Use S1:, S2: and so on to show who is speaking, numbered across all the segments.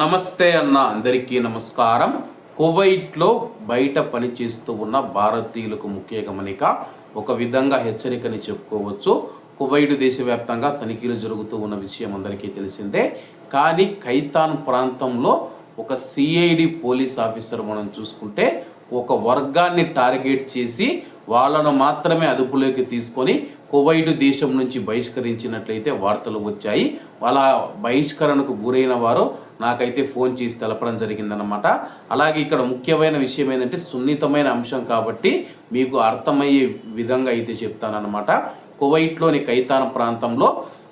S1: నమస్తే అన్న అందరికీ నమస్కారం. కువైట్లో బయట పనిచేస్తూ ఉన్న భారతీయులకు ముఖ్య గమనిక ఒక విధంగా హెచ్చరికని చెప్పుకోవచ్చు. కువైట్ దేశవ్యాప్తంగా తనిఖీలు జరుగుతూ ఉన్న విషయం అందరికీ తెలిసిందే. కానీ ఖైతాన్ ప్రాంతంలో ఒక సిఐడి పోలీస్ ఆఫీసర్ మనం చూసుకుంటే ఒక వర్గాన్ని టార్గెట్ చేసి వాళ్ళను మాత్రమే అదుపులోకి తీసుకొని కువైట్ దేశం నుంచి బహిష్కరించినట్లయితే వార్తలు వచ్చాయి. వాళ్ళ బహిష్కరణకు గురైన వారు నాకైతే ఫోన్ చేసి తెలపడం జరిగిందనమాట అలాగే ఇక్కడ ముఖ్యమైన విషయం ఏంటంటే సున్నితమైన అంశం కాబట్టి మీకు అర్థమయ్యే విధంగా అయితే చెప్తానన్నమాట. కువైట్లోని కైతాన్ ప్రాంతంలో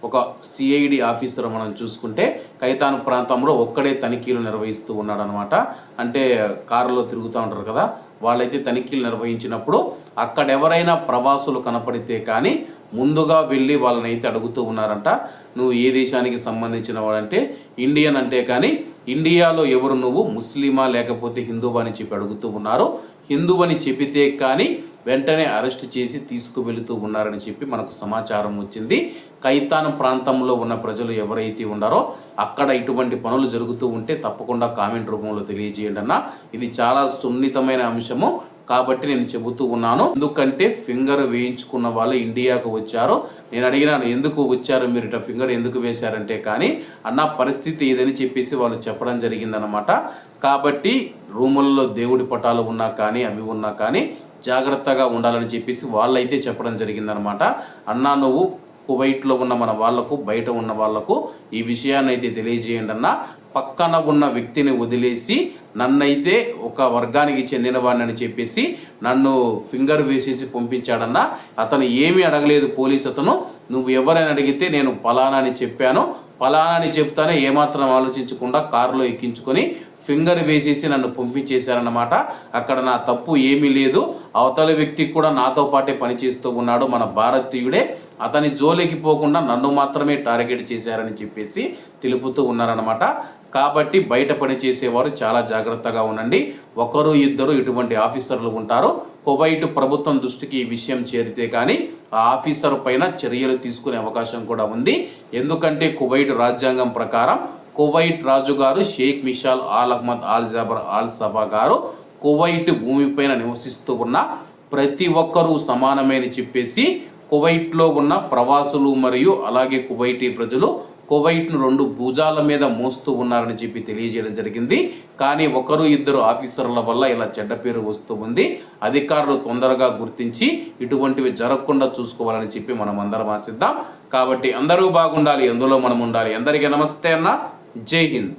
S1: ఒక సిఐడి ఆఫీసర్ మనం చూసుకుంటే కైతాన్ ప్రాంతంలో ఒక్కడే తనిఖీలు నిర్వహిస్తూ ఉన్నాడనమాట అంటే కారులో తిరుగుతూ ఉంటారు కదా వాళ్ళైతే తనిఖీలు నిర్వహించినప్పుడు అక్కడ ఎవరైనా ప్రవాసులు కనపడితే కానీ ముందుగా వెళ్ళి వాళ్ళని అయితే అడుగుతూ ఉన్నారంట. నువ్వు ఏ దేశానికి సంబంధించిన వాడంటే ఇండియన్ అంటే కానీ ఇండియాలో ఎవరు నువ్వు ముస్లిమా లేకపోతే హిందువా అని చెప్పి అడుగుతూ ఉన్నారు. హిందువు అని చెబితే కానీ వెంటనే అరెస్ట్ చేసి తీసుకువెళుతూ ఉన్నారని చెప్పి మనకు సమాచారం వచ్చింది. కైతాన్ ప్రాంతంలో ఉన్న ప్రజలు ఎవరైతే ఉన్నారో అక్కడ ఇటువంటి పనులు జరుగుతూ ఉంటే తప్పకుండా కామెంట్ రూపంలో తెలియజేయండి అన్న. ఇది చాలా సున్నితమైన అంశము. కాబట్టి నేను చెబుతూ ఉన్నాను. ఎందుకంటే ఫింగర్ వేయించుకున్న వాళ్ళు ఇండియాకు వచ్చారు. నేను అడిగినాను ఎందుకు వచ్చారు? మీరు ఇట్లా ఫింగర్ ఎందుకు వేశారంటే కానీ అన్న పరిస్థితి ఏదని చెప్పేసి వాళ్ళు చెప్పడం జరిగిందనమాట కాబట్టి రూములలో దేవుడి పటాలు ఉన్నా కానీ అవి ఉన్నా కానీ జాగ్రత్తగా ఉండాలని చెప్పేసి వాళ్ళైతే చెప్పడం జరిగిందనమాట అన్నా నువ్వు కువైట్లో ఉన్న మన వాళ్ళకు బయట ఉన్న వాళ్ళకు ఈ విషయాన్ని అయితే తెలియజేయండి అన్న. పక్కన ఉన్న వ్యక్తిని వదిలేసి నన్నైతే ఒక వర్గానికి చెందినవాడిని అని చెప్పేసి నన్ను ఫింగర్ వేసేసి పంపించాడన్న. అతను ఏమీ అడగలేదు పోలీస్ అతను. నువ్వు ఎవరైనా అడిగితే నేను ఫలానా అని చెప్పాను. ఫలానా అని చెప్తానే ఏమాత్రం ఆలోచించకుండా కారులో ఎక్కించుకొని ఫింగర్ వేసేసి నన్ను పంపించేశారన్నమాట. అక్కడ నా తప్పు ఏమీ లేదు. అవతల వ్యక్తి కూడా నాతో పాటే పనిచేస్తూ ఉన్నాడు మన భారతీయుడే. అతని జోలికి పోకుండా నన్ను మాత్రమే టార్గెట్ చేశారని చెప్పేసి తెలుపుతూ ఉన్నారనమాట కాబట్టి బయట పని చేసేవారు చాలా జాగ్రత్తగా ఉండండి. ఒకరు ఇద్దరు ఇటువంటి ఆఫీసర్లు ఉంటారు. కువైట్ ప్రభుత్వం దృష్టికి ఈ విషయం చేరితే కానీ ఆ ఆఫీసర్ పైన చర్యలు తీసుకునే అవకాశం కూడా ఉంది. ఎందుకంటే కువైట్ రాజ్యాంగం ప్రకారం కువైట్ రాజుగారు Sheikh Mishal Al Ahmad Al Jaber Al Sabah గారు కువైట్ భూమిపైన నివసిస్తూ ఉన్న ప్రతి ఒక్కరూ సమానమని చెప్పేసి కువైట్లో ఉన్న ప్రవాసులు మరియు అలాగే కువైటీ ప్రజలు కువైట్ను రెండు భుజాల మీద మోస్తూ ఉన్నారని చెప్పి తెలియజేయడం జరిగింది. కానీ ఒకరు ఇద్దరు ఆఫీసర్ల వల్ల ఇలా చెడ్డ పేరు వస్తూ ఉంది. అధికారులు తొందరగా గుర్తించి ఇటువంటివి జరగకుండా చూసుకోవాలని చెప్పి మనం అందరం ఆశిద్దాం. కాబట్టి అందరూ బాగుండాలి ఎందులో మనం ఉండాలి. అందరికీ నమస్తే అన్న. జై హింద్.